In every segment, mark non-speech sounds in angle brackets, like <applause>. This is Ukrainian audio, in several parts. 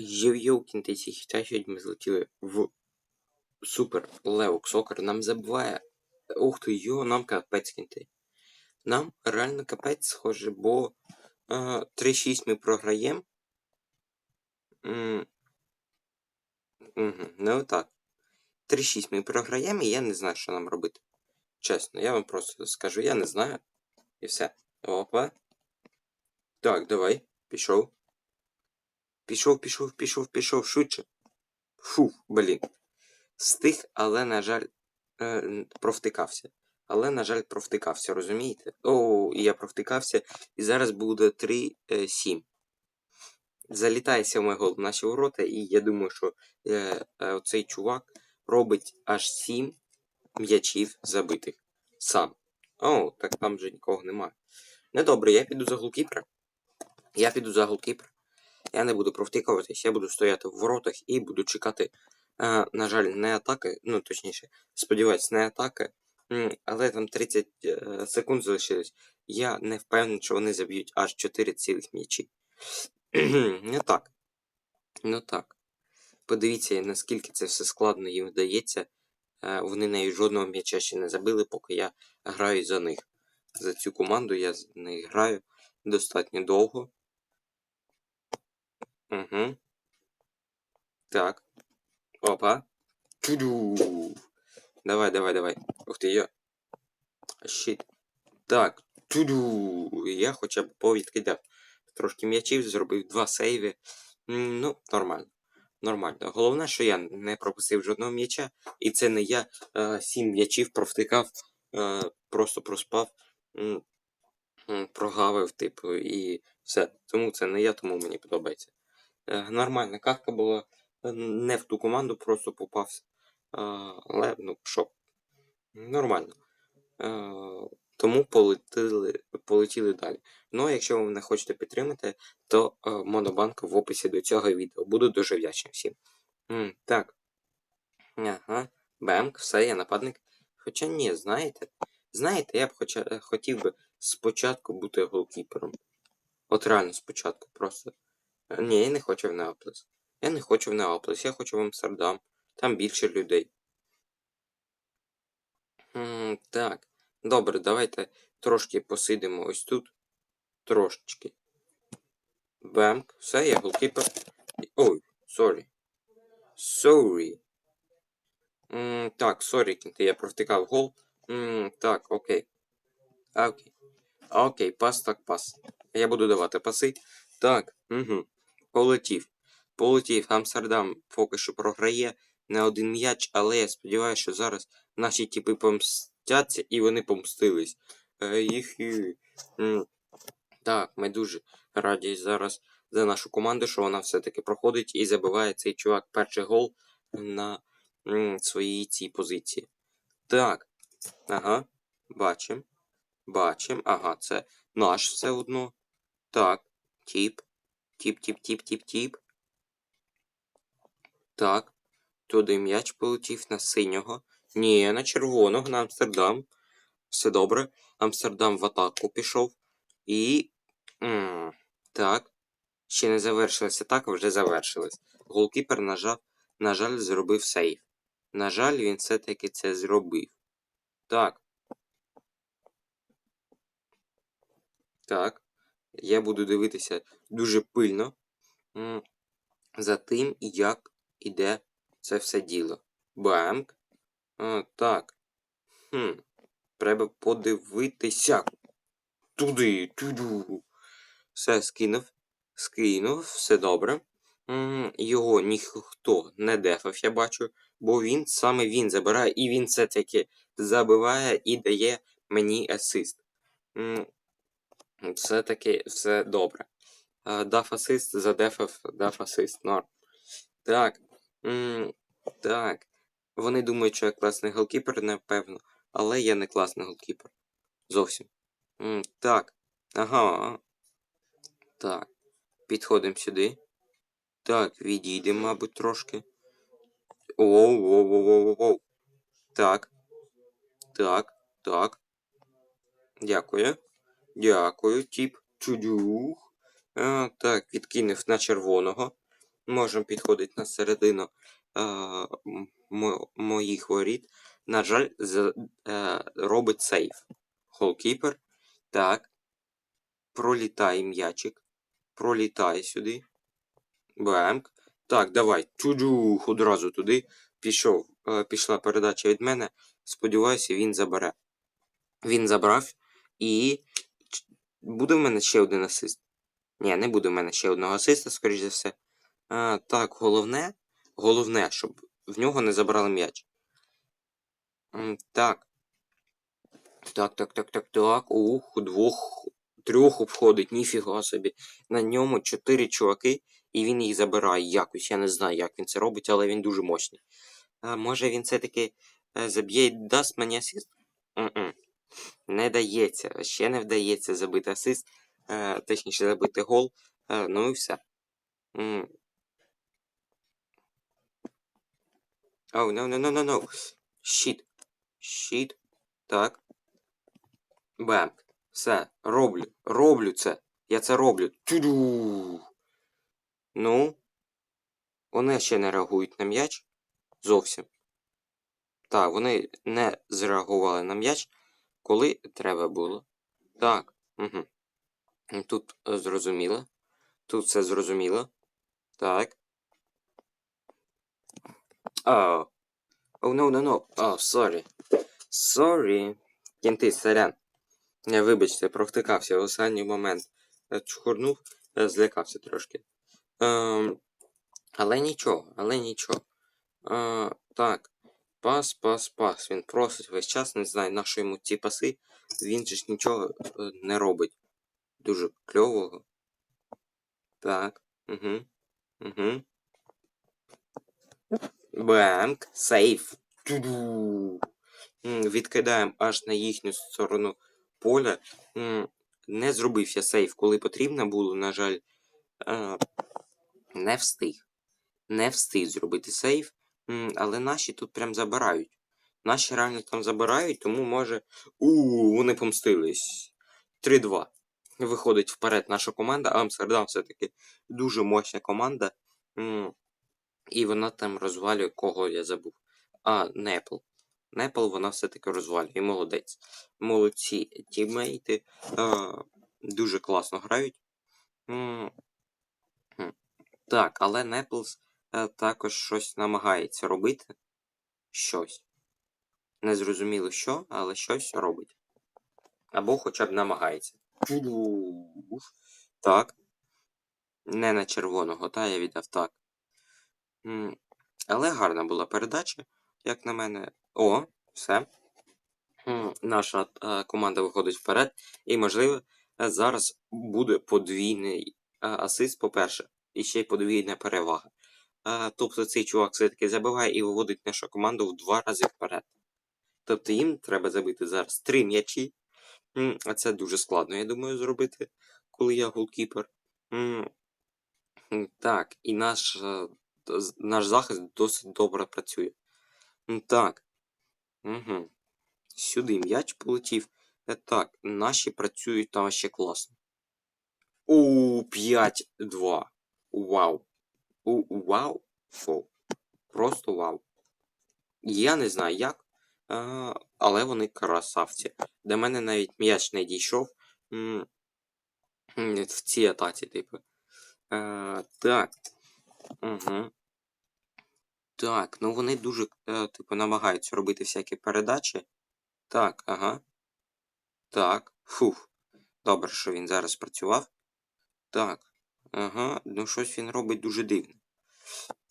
Йоу-йоу, кінтиці хіта сьогодні ми злетіли в супер левок сокер. Нам забуває. Ух ти, йо, нам капець кінти. Нам реально капець схоже, бо е, 3-6 ми програємо. Угу, не отак. 3-6 ми програємо, і я не знаю, що нам робити. Чесно, я вам просто скажу, я не знаю. І все. Опа. Так, давай. Пішов. Пішов, пішов, пішов, пішов, швидше. Фу, блін. Стих, але, на жаль, е, провтикався. Але, на жаль, провтикався, розумієте? О, і я провтикався, і зараз буде 3-7. Залітає сьомий гол в наші ворота, і я думаю, що е, е, оцей чувак робить аж 7 м'ячів забитих. Сам. О, так там вже нікого немає. Недобре, я піду за голкіпера. Я піду за голкіпера. Я не буду провтикуватись, я буду стояти в воротах і буду чекати, е, на жаль, не атаки, ну точніше, сподіваюсь, не атаки, але там 30 е, секунд залишилось. Я не впевнений, що вони заб'ють аж 4 цілих м'ячі. <clears throat> ну так. Ну так. Подивіться, наскільки це все складно їм вдається. Е, Вони навіть жодного м'яча ще не забили, поки я граю за них. За цю команду я з них граю достатньо довго. Угу. Так. Опа. Чуду. Давай, давай, давай. Ух ти, я. Щит. Так. Чуду. Я хоча б повідкидав. Трошки м'ячів, зробив два сейви. Ну, нормально. Нормально. Головне, що я не пропустив жодного м'яча, і це не я е, сім м'ячів провтикав, е, просто проспав, прогавив, типу, і все. Тому це не я, тому мені подобається. Е, нормальна катка була. е, Не в ту команду просто попався. Е, але, ну, що, нормально. Тому полетіли, полетіли далі. Ну, а якщо ви мене хочете підтримати, то монобанк в описі до цього відео. Буду дуже вдячний всім. Так. Ага. Бемк, все, я нападник. Хоча ні, знаєте. Знаєте, я б хоча, хотів би спочатку бути голкіпером. От реально спочатку просто. Е, Ні, я не хочу в Неаполіс. Я не хочу в Неаполіс, я хочу в Амстердам. Там більше людей. М, так. Добре, давайте трошки посидимо ось тут. Трошечки. Бемк. Все, я голкіпер. Ой, сорі. М, так, сорі, кінти, я провтикав гол. М, так, окей. Окей. Окей, пас так пас. Я буду давати паси. Так, угу. Полетів. Полетів. Амстердам поки що програє не один м'яч, але я сподіваюся, що зараз наші тіпи помстяться і вони помстились. Е, їх. Так, ми дуже раді зараз за нашу команду, що вона все-таки проходить і забиває цей чувак перший гол на своїй цій позиції. Так. Ага. Бачим. Бачим. Ага, це наш все одно. Так. Тіп. Тіп, тіп, тіп, тіп, тіп. Так. Туди м'яч полетів на синього. Ні, на червоного, на Амстердам. Все добре. Амстердам в атаку пішов. І. м, так. Ще не завершилася атака, вже завершилась. Голкіпер, нажав, на жаль, зробив сейв. На жаль, він все-таки це зробив. Так. Так. Я буду дивитися дуже пильно за тим, як іде це все діло. Банк. Так. Хм. Треба подивитися. Туди, туди. Все скинув. Скинув, все добре. Його ніхто не дефав, я бачу, бо він саме він забирає, і він все-таки забиває і дає мені асист. М, Все-таки все добре. Дав асист, задефав, дав асист, норм. Так. м, Так. Вони думають, що я класний голкіпер, напевно, але я не класний голкіпер. Зовсім. М, Так. Ага. Так. Підходимо сюди. Так, відійдемо, мабуть, трошки. Оу, оу, оу, оу, оу. Так. Так, так. Дякую. Дякую, тіп. Чудюх. А, так, відкинув на червоного. можемо підходити на середину м- мо- моїх воріт. На жаль, з, е, робить сейф. Голкіпер. Так. Пролітає м'ячик. Пролітає сюди. Бемк. Так, давай. Чуджух, одразу туди. Пішов. Е, пішла передача від мене. Сподіваюся, він забере. Він забрав. І буде в мене ще один асист. Ні, не буде в мене ще одного асиста, скоріш за все. А, так, головне. Головне, щоб в нього не забрали м'яч. Так. Так, так, так, так, так. Ух, двох, трьох обходить, ніфіга собі. На ньому чотири чуваки, і він їх забирає якось. Я не знаю, як він це робить, але він дуже мощний. А, може він все-таки е, заб'є і дасть мені асист? Не дається, ще не вдається забити асист, е, точніше забити гол. Е, ну і все. М. Oh, no, no, no, no. Щит. Щит. Так. Бем. Все. Роблю. Роблю це. Я це роблю. Тюду. Ну. Вони ще не реагують на м'яч. Зовсім. Так, вони не зреагували на м'яч, коли треба було. Так. Угу. Тут е, зрозуміло. Тут все зрозуміло. Так. Oh. Oh, no, no, no. Oh, sorry. Sorry. Кінти, сорян. Вибачте, провтикався в останній момент. Е, Чхурнув, е, злякався трошки. Ем, але нічого, але нічого. Е, так. Пас, пас, пас. Він просить весь час, не знаю, на що йому ці паси. Він же ж нічого е, не робить. Дуже кльового. Так. Угу. Угу. Бемк. Сейф. Ту-ду. Відкидаємо аж на їхню сторону поля. Не зробив я сейф, коли потрібно було, на жаль. Е, Не встиг. Не встиг зробити сейф. Але наші тут прям забирають. Наші реально там забирають, тому може. У, вони помстились. 3-2. Виходить вперед наша команда. Амстердам все-таки дуже мощна команда. І вона там розвалює, кого я забув. А, Непл. Непл вона все-таки розвалює. І молодець. Молодці тіммейти. Е, дуже класно грають. Так, але Неплс також щось намагається робити. Щось. Незрозуміло що, але щось робить. Або хоча б намагається. Так. Не на червоного, та я віддав так. Але гарна була передача, як на мене. О, все. Наша е, команда виходить вперед. І, можливо, е, зараз буде подвійний е, асист, по-перше, і ще й подвійна перевага. Е, Тобто цей чувак все-таки забиває і виводить нашу команду в два рази вперед. Тобто їм треба забити зараз три м'ячі. А це дуже складно, я думаю, зробити, коли я голкіпер. Так, і наш, е, наш захист досить добре працює. Так. Угу. Сюди м'яч полетів. Е, Так, наші працюють там ще класно. У 5-2. Вау. Вау. Фу. Просто вау. Я не знаю як, але вони красавці. До мене навіть м'яч не дійшов в цій атаці, типу. Так. Угу. Так, ну вони дуже, е, типу, намагаються робити всякі передачі. Так, ага. Так. Фух. Добре, що він зараз працював. Так. Ага. Ну щось він робить дуже дивно.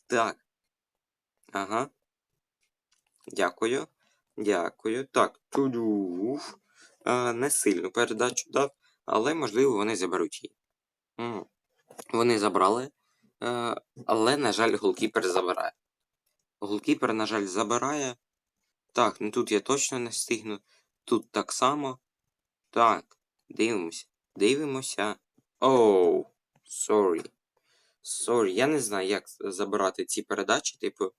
Так. Ага. Дякую. Дякую. Так, тудуф. Е, не сильну передачу дав, але можливо вони заберуть її. М. Вони забрали. Е, але, на жаль, голкіпер забирає. Голкіпер, на жаль, забирає. Так, ну тут я точно не встигну. Тут так само. Так, дивимося. Дивимося. Оу, sorry. Sorry, я не знаю, як забирати ці передачі, типу.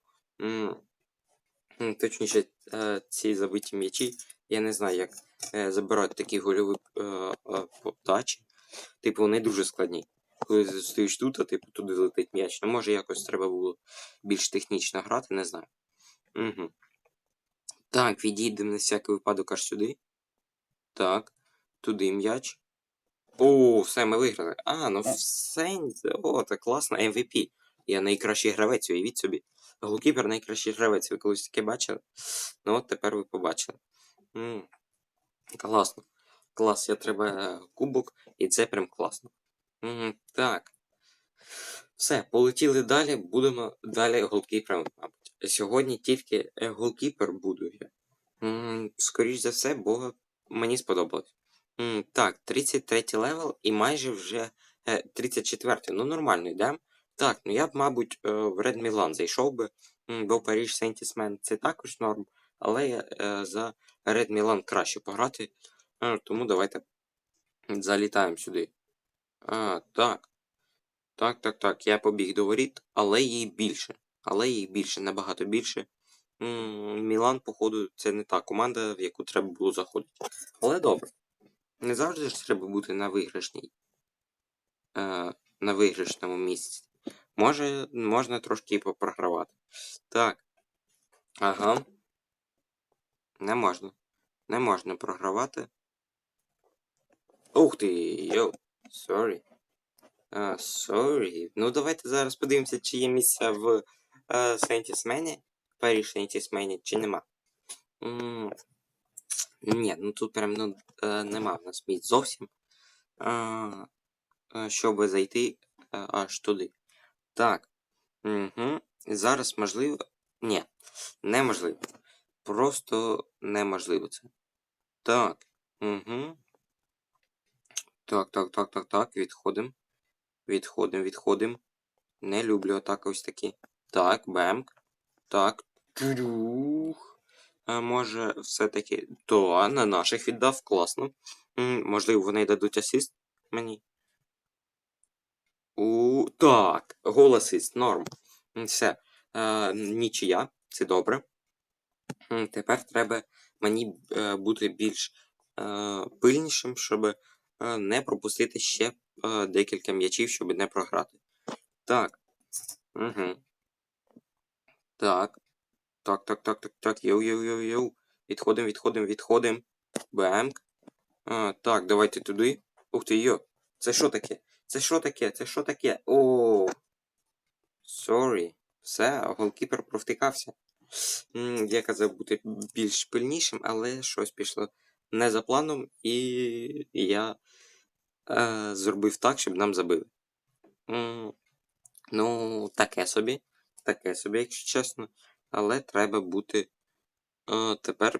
Точніше, е, ці забиті м'ячі. Я не знаю, як е, забирати такі гольові е, подачі. Типу, вони дуже складні. коли стоїш тут, а типу туди летить м'яч. Ну, може, якось треба було більш технічно грати, не знаю. Угу. Так, відійдемо на всякий випадок аж сюди. Так, туди м'яч. О, все, ми виграли. А, ну все. О, так класно, MVP. Я найкращий гравець, уявіть собі. Голкіпер найкращий гравець. Ви колись таке бачили? Ну от тепер ви побачили. М, Класно. Клас, я треба е, кубок, і це прям класно. М, Так. Все, полетіли далі. Будемо далі голкіпером, мабуть. Сьогодні тільки е, голкіпер буду я. М, Скоріш за все, бо мені сподобалось. М, Так, 33 левел і майже вже е, 34. Ну, нормально йдемо. Так, ну я б, мабуть, е, в Red Milan зайшов би, м, бо Паріж Сентісмен це також норм, але я е, за Red Milan краще пограти. Е, Тому давайте залітаємо сюди. А, так. Так, так, так. Я побіг до воріт, але їй більше. Але їх більше, набагато більше. М, Мілан, походу, це не та команда, в яку треба було заходити. Але добре. Не завжди ж треба бути на виграшній. Е, на виграшному місці. Може, можна трошки і попрогравати. Так. Ага. Не можна. Не можна програвати. Ух ти, йоу. Sorry. А, sorry. Ну, давайте зараз подивимося, чи є місця в Сентісмені. Паріж Сентісмені, чи нема. Ні, ну тут прям ну, е, нема в нас місць зовсім. А, е, щоб зайти е, аж туди. Так. Угу. Зараз можливо. Ні, неможливо. Просто неможливо це. Так. Угу. Так, так, так, так, так. Відходимо. Відходимо, відходимо. Не люблю атаки ось такі. Так, бемк. Так. Тюдюх. Може, все-таки. То, на наших віддав, класно. Можливо, вони дадуть асист мені. У, так, гол асист, норм. Все. Е, нічия, це добре. Тепер треба мені е, бути більш е, пильнішим, щоб е, не пропустити ще е, декілька м'ячів, щоб не програти. Так. Угу. Так. Так, так, так, так, так. Йоу, йоу, йоу, йоу. Відходимо, відходимо, відходимо. Бемк. А, так, давайте туди. Ух ти, йо. Це що таке? Це що таке? Це що таке? О. Сорі. Все, голкіпер провтикався. Я казав бути більш пильнішим, але щось пішло не за планом, і я е, зробив так, щоб нам забили. Ну, таке собі. Таке собі, якщо чесно. Але треба бути е, тепер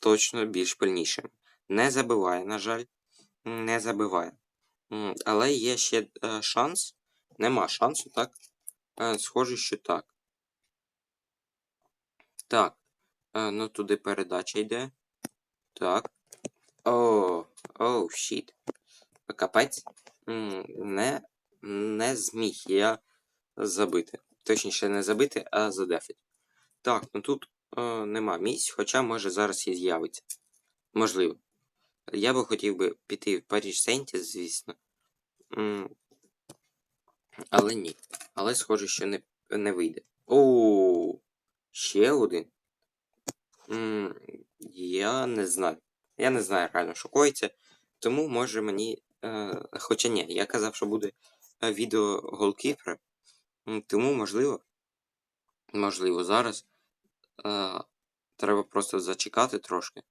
точно більш пильнішим. Не забиває, на жаль. Не забиває. Але є ще е, шанс. Нема шансу, так? Е, Схоже, що так. Так. Е, Ну, туди передача йде. Так. О, оу, щіт. Капець. Не, не зміг я забити. Точніше, не забити, а задефити. Так, ну тут е, нема місць, хоча може зараз і з'явиться. Можливо. Я би хотів би піти в Паріж Сентіс, звісно. М, Але ні. Але схоже, що не, не вийде. О, ще один. М, Я не знаю. Я не знаю реально, що коїться. Тому може мені. Е, хоча ні, я казав, що буде е, відео голкіпера. Тому можливо. Можливо, зараз. Е, треба просто зачекати трошки.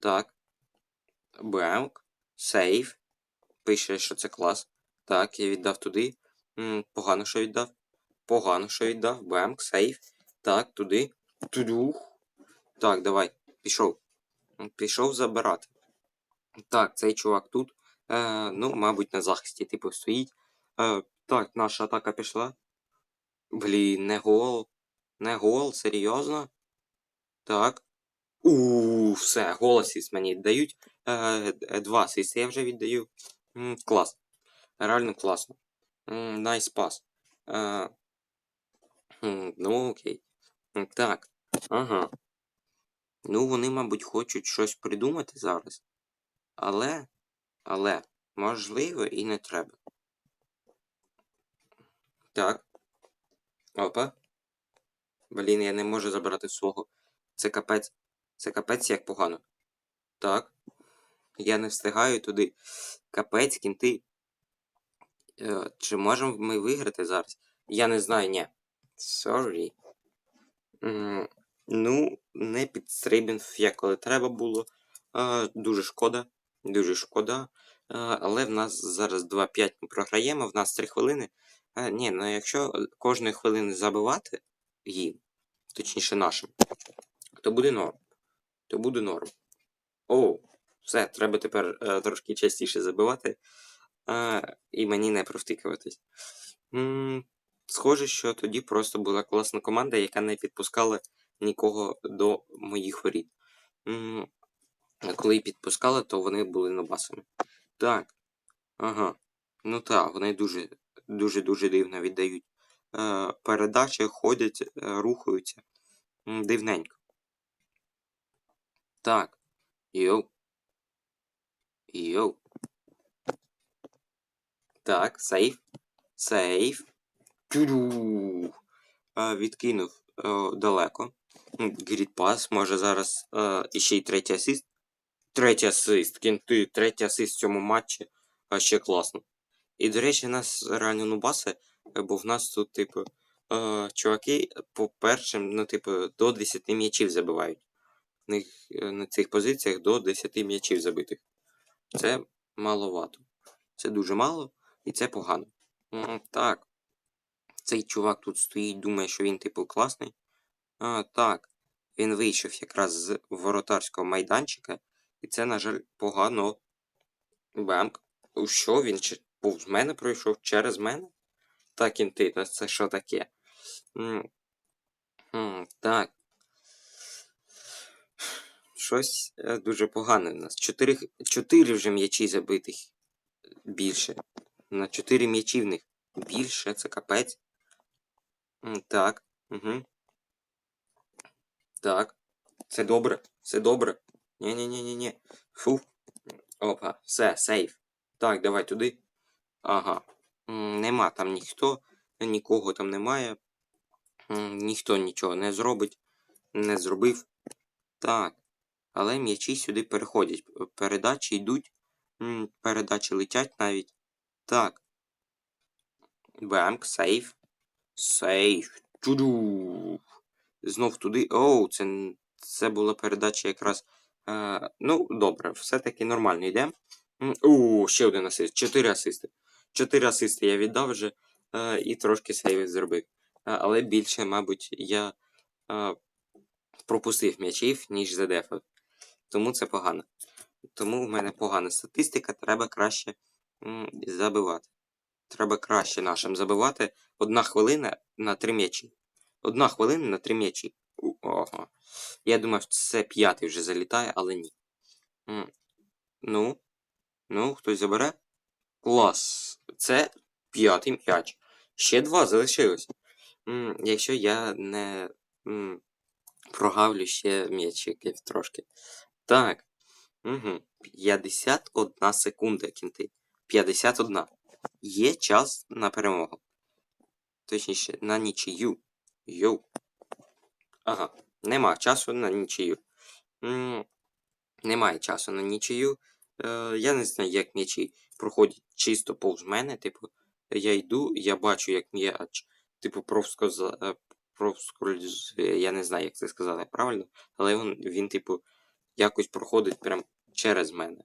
Так. Бемк. Сейв. Пише, що це клас. Так, я віддав туди. М, Погано, що віддав. Погано, що віддав. Бемк, сейв. Так, туди. Тудух. Так, давай. Пішов. Пішов забирати. Так, цей чувак тут. Е, ну, мабуть, на захисті, типу, стоїть. Е, так, наша атака пішла. Блін, не гол. Не гол, серйозно? Так. У, все, гол асист мені дають. Е, д- два асисти я вже віддаю. М, клас. Реально класно. М, Найс пас. Е, м, ну, окей. Так. Ага. Ну, вони, мабуть, хочуть щось придумати зараз. Але. Але, можливо, і не треба. Так. Опа. Блін, я не можу забрати свого. Це капець. Це капець як погано. Так. Я не встигаю туди. Капець, кінти. Е, чи можемо ми виграти зараз? Я не знаю, ні. Sorry. Ну, не підстрибнув, як коли треба було. Е, дуже шкода. Дуже шкода. Е, але в нас зараз 2-5 ми програємо, в нас 3 хвилини. Ні, ну якщо кожної хвилини забивати їм, точніше нашим, то буде норм. То буде норм. О, все, треба тепер е, трошки частіше забивати. Е, і мені не провтикуватись. М, Схоже, що тоді просто була класна команда, яка не підпускала нікого до моїх воріт. М, коли підпускала, то вони були нобасами. Так. Ага. Ну так, вони дуже дуже дуже дивно віддають. Е, передачі ходять, е, рухаються. Дивненько. Так. Йоу. Йоу. Так, сейф. Сейф. Тю-ду. Е, відкинув е, далеко. Грідпас, може зараз е, іще й третій асист. Третій асист, кінти, третій асист в цьому матчі. А ще класно. І, до речі, нас реально нубаси, бо в нас тут, типу, чуваки по першим, ну, типу, до 10 м'ячів забивають. В них е, на цих позиціях до 10 м'ячів забитих. Це маловато. Це дуже мало і це погано. Так. Цей чувак тут стоїть, думає, що він, типу, класний. А, так. Він вийшов якраз з воротарського майданчика, і це, на жаль, погано. Бемк. Що він повз мене пройшов через мене? Так, інти, ну це що таке? М, м, Так. Щось е, дуже погане у нас. Чотири, чотири вже м'ячі забитих. Більше. На чотири м'ячі в них. Більше, це капець. М, Так. Угу. Так. Це добре. Це добре. Ні-ні-ні-ні-ні. Фу. Опа, все, сейф. Так, давай туди. Ага. Нема там ніхто, нікого там немає. Ніхто нічого не зробить, не зробив. Так. Але м'ячі сюди переходять. Передачі йдуть. Передачі летять навіть. Так. Бемк, сейф. Сейф. Чуду. Знов туди. Оу, це, це була передача якраз. Е, ну, добре, все-таки нормально йде. У, ще один асист. Чотири асисти. Чотири асисти я віддав вже е, і трошки сейвів зробив. Е, але більше, мабуть, я е, пропустив м'ячів, ніж задефав. Тому це погано. Тому в мене погана статистика, треба краще забивати. Треба краще нашим забивати. Одна хвилина на три м'ячі. Одна хвилина на три м'ячі. Ого. Я думав, це п'ятий вже залітає, але ні. Ну, ну, хтось забере? Клас. Це п'ятий м'яч. Ще два залишилось. Якщо я не прогавлю ще м'ячиків трошки. Так. Угу. 51 секунда, кінти. 51. Є час на перемогу. Точніше, на нічию. Йоу. Ага. Нема часу на нічию. М, Немає часу на нічию. Е, я не знаю, як м'ячі проходять чисто повз мене. Типу, я йду, я бачу, як м'яч, типу, провскоза, е. Я не знаю, як це сказати правильно, але він, він, типу, якось проходить прям через мене.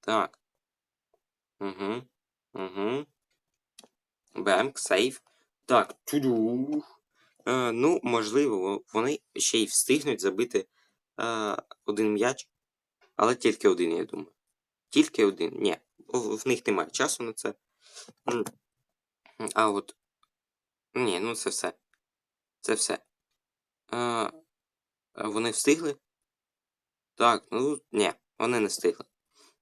Так. Угу. Угу. Бемк, сейф. Так, чуду. Е, ну, можливо, вони ще й встигнуть забити е, один м'яч, але тільки один, я думаю. Тільки один. Ні, в них немає часу на це. А от. Ні, ну це все. Це все. Е, вони встигли? Так, ну ні, вони не встигли.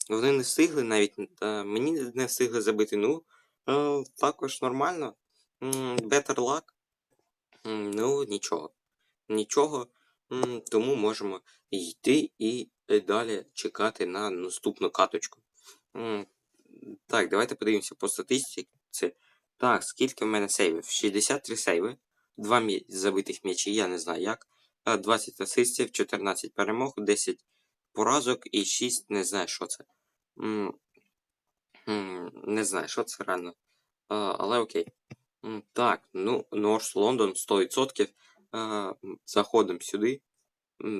Вони не встигли, навіть е, мені не встигли забити. Ну, е, також нормально. Better luck. Ну, нічого. Нічого. Тому можемо йти і е, далі чекати на наступну каточку. Так, давайте подивимося по статистиці. Так, скільки в мене сейвів? 63 сейви, 2 забитих м'ячі, я не знаю як. е, 20 асистів, 14 перемог, 10 поразок і 6, не знаю, що це. Не знаю, що це реально. Але окей. Так, ну, Норс Лондон 100%. Заходимо сюди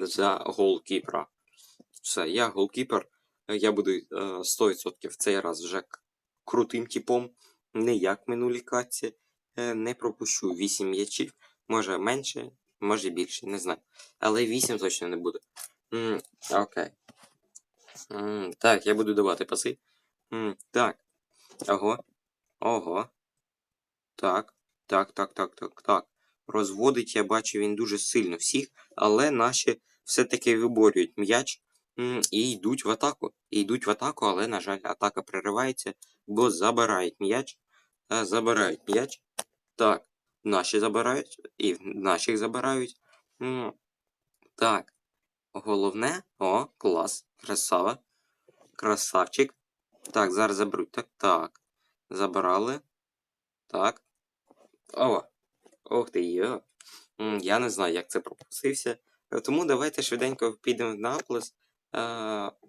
за голкіпера. Все, я голкіпер. е, Я буду е, 100% в цей раз вже крутим типом. Не як минулі катці. Е, Не пропущу 8 м'ячів. Може менше, може більше, не знаю. Але 8 точно не буде. М, Окей. М, Так, я буду давати паси. М, Так. Ого. Ого. Так. Так, так, так, так, так. Розводить, я бачу, він дуже сильно всіх, але наші все-таки виборюють м'яч м, і йдуть в атаку. І йдуть в атаку, але, на жаль, атака переривається, бо забирають м'яч. Е, Забирають м'яч. Так, наші забирають, і наших забирають. Так. Головне. О, клас. Красава. Красавчик. Так, зараз заберуть. Так, так. Забрали. Так. О. Ох ти йо. Я не знаю, як це пропустився. Тому давайте швиденько підемо в Наполис. Е,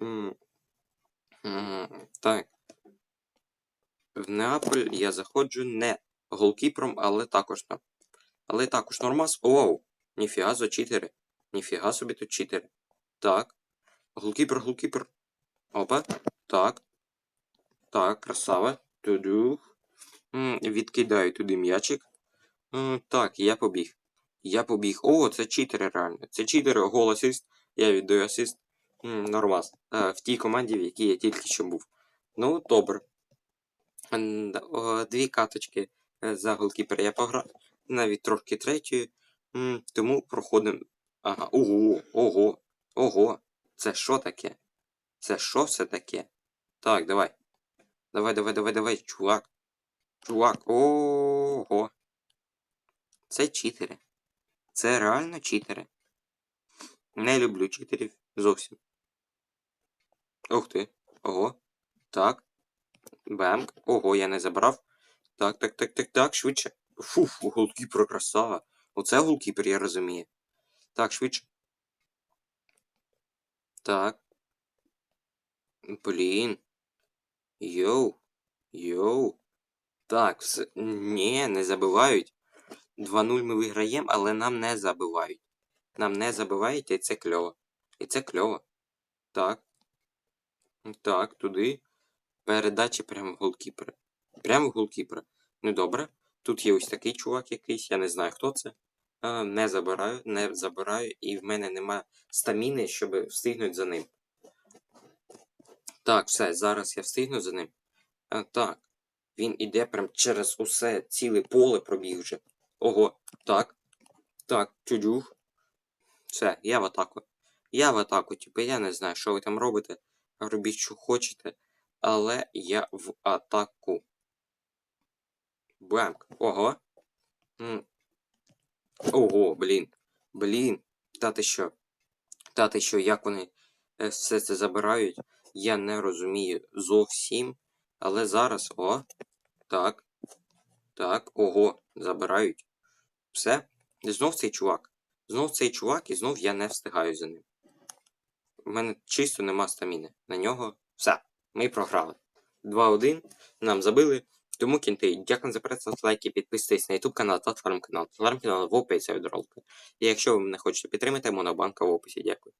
м, м, Так. В Неаполь я заходжу не голкіпером, але також на. Але також нормас. Оу! Ніфіга за читери. Ніфіга собі тут читери. Так. Голкіпер, голкіпер. Опа. Так. Так, красава. Туду. М, Відкидаю туди м'ячик. Так, я побіг. Я побіг. О, це читери реально. Це читери, гол асист. Я віддаю асист. Нормас. Е, В тій команді, в якій я тільки що був. Ну, добре. Дві каточки е, за голкіпера я пограв. Навіть трошки третьою. М, Тому проходимо. Ага. Ого, ого, ого. Це що таке? Це що все таке? Так, давай. Давай, давай, давай, давай, чувак. Чувак. Ого. Це читери. Це реально читери. Не люблю читерів зовсім. Ух ти. Ого. Так. Бемк. Ого, я не забрав. Так, так, так, так, так, швидше. Фуф, голкіпер красава. Оце голкіпер, я розумію. Так, швидше. Так. Блін. Йоу. Йоу. Так, все. Ні, не забивають. 2-0 ми виграємо, але нам не забивають. Нам не забивають, і це кльово. І це кльово. Так. Так, туди. Передача прямо в голкіпера. Прямо в голкіпера. Ну добре. Тут є ось такий чувак якийсь, я не знаю хто це. Е, Не забираю, не забираю, і в мене нема стаміни, щоб встигнути за ним. Так, все, зараз я встигну за ним. Е, Так. Він іде прям через усе ціле поле пробіг вже. Ого, так. Так, тюдюх. Все, я в атаку. Я в атаку, типу, я не знаю, що ви там робите. Робіть, що хочете. Але я в атаку. Бамк. Ого. Ого, блін. Блін. Та ти що? Та ти що, як вони е, все це забирають? Я не розумію зовсім. Але зараз. О. Так. Так. Ого. Забирають. Все. Знов цей чувак. Знов цей чувак, і знов я не встигаю за ним. У мене чисто нема стаміни. На нього все. Ми програли. 2-1. Нам забили. Тому кінти. Дякую за перегляд, лайки, підписуйтесь на YouTube канал, телеграм канал. Телеграм канал в описі від ролика. І якщо ви мене хочете підтримати, монобанка в описі. Дякую.